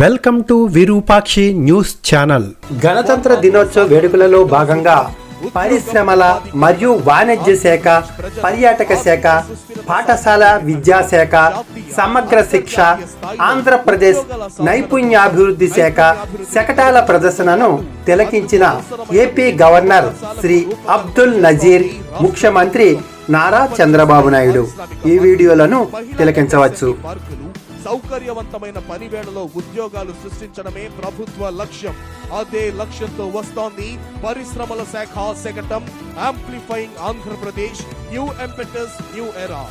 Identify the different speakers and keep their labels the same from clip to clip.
Speaker 1: Welcome to Virupakshi news channel. గణతంత్ర దినోత్సవ వేడుకలలో భాగంగా పరిశ్రమల మరియు వాణిజ్య శాఖ పర్యాటక శాఖ పాఠశాల విద్యాశాఖ సమగ్ర శిక్ష ఆంధ్రప్రదేశ్ నైపుణ్యాభివృద్ధి శాఖ శకటాల ప్రదర్శనను తిలకించిన ఏపీ గవర్నర్ శ్రీ అబ్దుల్ నజీర్ ముఖ్యమంత్రి నారా చంద్రబాబు నాయుడు. ఈ వీడియోలను తిలకించవచ్చు.
Speaker 2: సౌకర్యవంతమైన పనివేళలో ఉద్యోగాలు సృష్టించడమే ప్రభుత్వ లక్ష్యం. అదే లక్ష్యంతో వస్తోంది పరిశ్రమల శాఖ శకటం amplifying Andhra Pradesh new impetus new era.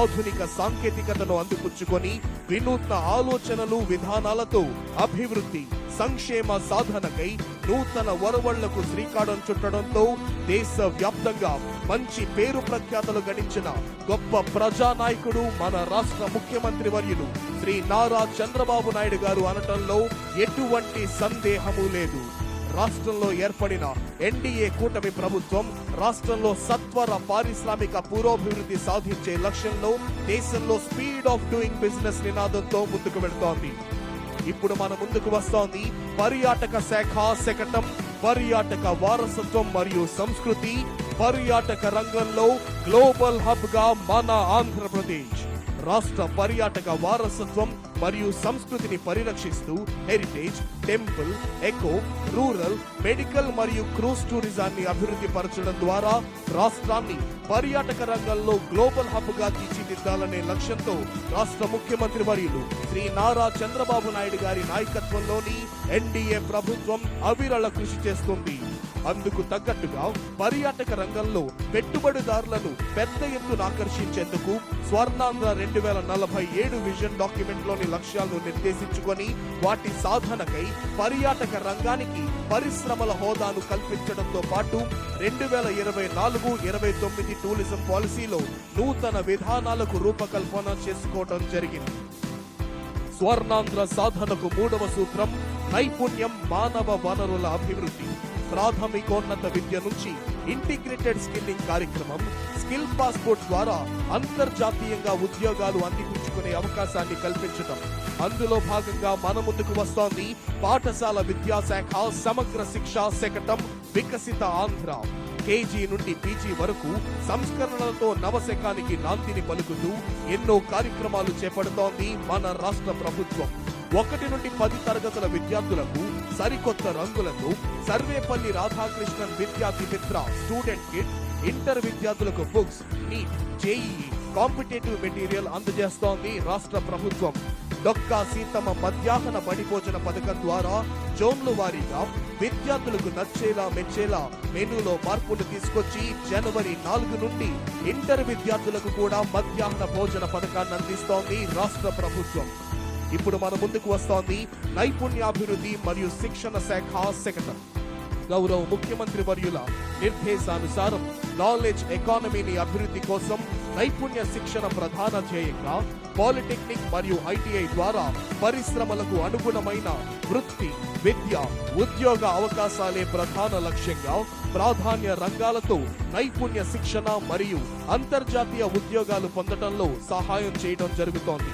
Speaker 2: ఆధునిక సాంకేతికతను అందిపుచ్చుకొని వినూత్న ఆలోచనలు విధానాలతో అభివృద్ధి. సంక్షేమ సాధనకై నూతన వరవళ్ళకు శ్రీకారం చుట్టడంతో దేశ వ్యాప్తంగా మంచి పేరు ప్రఖ్యాతలు గడించిన గొప్ప ప్రజానాయకుడు మన రాష్ట్ర ముఖ్యమంత్రి వర్యులు శ్రీ నారా చంద్రబాబు నాయుడు గారు అనటంలో ఎటువంటి సందేహము లేదు. రాష్ట్రంలో ఏర్పడిన ఎన్డీఏ కూటమి ప్రభుత్వం రాష్ట్రంలో సత్వర పారిశ్రామిక పురోభివృద్ధి సాధించే లక్ష్యంలో దేశంలో స్పీడ్ ఆఫ్ డూయింగ్ బిజినెస్ నినాదంతో ముందుకు వెళ్తోంది. ఇప్పుడు మన ముందుకు వస్తోంది పర్యాటక శాఖ శకటం పర్యాటక వారసత్వం మరియు సంస్కృతి పర్యాటక రంగంలో గ్లోబల్ హబ్గా మన ఆంధ్రప్రదేశ్. రాష్ట్ర పర్యాటక వారసత్వం మరియు సంస్కృతిని పరిరక్షిస్తూ heritage temple eco rural medical మరియు క్రూజ్ టూరిజాన్ని అభివృద్ధి పరచడం ద్వారా రాష్ట్రాన్ని పర్యాటక రంగంలో గ్లోబల్ హబ్గా తీర్చిదిద్దాలనే లక్ష్యంతో రాష్ట్ర ముఖ్యమంత్రి వర్యులు శ్రీ నారా చంద్రబాబు నాయుడు గారి నాయకత్వంలోని ఎన్డీఏ ప్రభుత్వం అవిరళ కృషి చేస్తుంది. అందుకు తగ్గట్టుగా పర్యాటక రంగంలో పెట్టుబడిదారులను పెద్ద ఎత్తున ఆకర్షించేందుకు స్వర్ణాంధ్ర రెండు వేల నలభై ఏడు విజన్ డాక్యుమెంట్లోని లక్ష్యాలను నిర్దేశించుకొని వాటి సాధనకై పర్యాటక రంగానికి పరిశ్రమల హోదాను కల్పించడంతో పాటు రెండు వేల ఇరవై నాలుగు ఇరవై తొమ్మిది టూరిజం పాలసీలో నూతన విధానాలకు రూపకల్పన చేసుకోవడం జరిగింది. స్వర్ణాంధ్ర సాధనకు మూడవ సూత్రం నైపుణ్యం మానవ వనరుల అభివృద్ధి. ప్రాథమికోన్నత విద్య నుంచి ఇంటిగ్రేటెడ్ స్కిల్లింగ్ కార్యక్రమం స్కిల్ పాస్పోర్ట్ ద్వారా అంతర్జాతీయంగా ఉద్యోగాలు అందిపుచ్చుకునే అవకాశాన్ని కల్పించడం అందులో భాగంగా మన ముందుకు వస్తోంది పాఠశాల విద్యాశాఖ సమగ్ర శిక్షా శకటం వికసిత ఆంధ్ర. కేజీ నుండి పీజీ వరకు సంస్కరణలతో నవశకానికి నాందిని పలుకుతూ ఎన్నో కార్యక్రమాలు చేపడుతోంది మన రాష్ట్ర ప్రభుత్వం. ఒకటి నుండి పది తరగతుల విద్యార్థులకు సరికొత్త రంగులను Sarvepalli Radhakrishnan Vidyarthi Mitra student kit inter విద్యార్థులకు books NEET JEE competitive material అందజేస్తోంది రాష్ట్ర ప్రభుత్వం. డొక్కా సీతమ్మ మధ్యాహ్న బడి భోజన పథకం ద్వారా జోన్లు వారీగా విద్యార్థులకు నచ్చేలా మెచ్చేలా మెనూలో మార్పులు తీసుకొచ్చి జనవరి నాలుగు నుండి ఇంటర్ విద్యార్థులకు కూడా మధ్యాహ్న భోజన పథకాన్ని అందిస్తోంది రాష్ట్ర ప్రభుత్వం. ఇప్పుడు మన ముందుకు వస్తోంది నైపుణ్యాభివృద్ధి మరియు శిక్షణ శాఖ సెక్రటరీ. గౌరవ ముఖ్యమంత్రి వర్యుల నిర్దేశానుసారం నాలెడ్జ్ ఎకానమీని అభివృద్ధి కోసం నైపుణ్య శిక్షణ ప్రధాన ధ్యేయంగా పాలిటెక్నిక్ మరియు ఐటీఐ ద్వారా పరిశ్రమలకు అనుగుణమైన వృత్తి విద్య ఉద్యోగ అవకాశాలే ప్రధాన లక్ష్యంగా ప్రాధాన్య రంగాలతో నైపుణ్య శిక్షణ మరియు అంతర్జాతీయ ఉద్యోగాలు పొందడంలో సహాయం చేయడం జరుగుతోంది.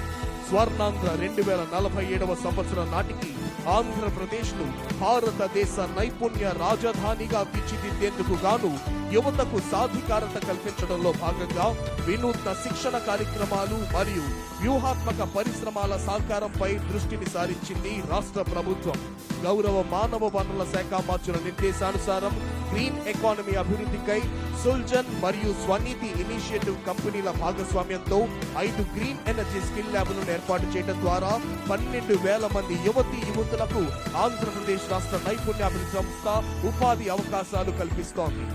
Speaker 2: స్వర్ణాంధ్ర రెండు వేల నలభై ఏడవ సంవత్సరం నాటికి ఆంధ్రప్రదేశ్ను భారతదేశ నైపుణ్య రాజధానిగా తీర్చిదిద్దేందుకు గాను యువతకు సాధికారత కల్పించడంలో భాగంగా వినూత్న శిక్షణ కార్యక్రమాలు మరియు వ్యూహాత్మక పరిశ్రమల సహకారంపై దృష్టిని సారించింది రాష్ట్ర ప్రభుత్వం. గౌరవ మానవ వనరుల శాఖ మార్చిన నిర్దేశానుసారం గ్రీన్ ఎకానమీ అభివృద్ధికై సుల్జన్ మరియు స్వనీతి ఇనిషియేటివ్ కంపెనీల భాగస్వామ్యంతో ఐదు గ్రీన్ ఎనర్జీ స్కిల్ ల్యాబ్లను ఏర్పాటు చేయడం ద్వారా పన్నెండు వేల మంది యువతి యువతులకు ఆంధ్రప్రదేశ్ రాష్ట్ర నైపుణ్యాభివృద్ధి సంస్థ ఉపాధి అవకాశాలు కల్పిస్తోంది.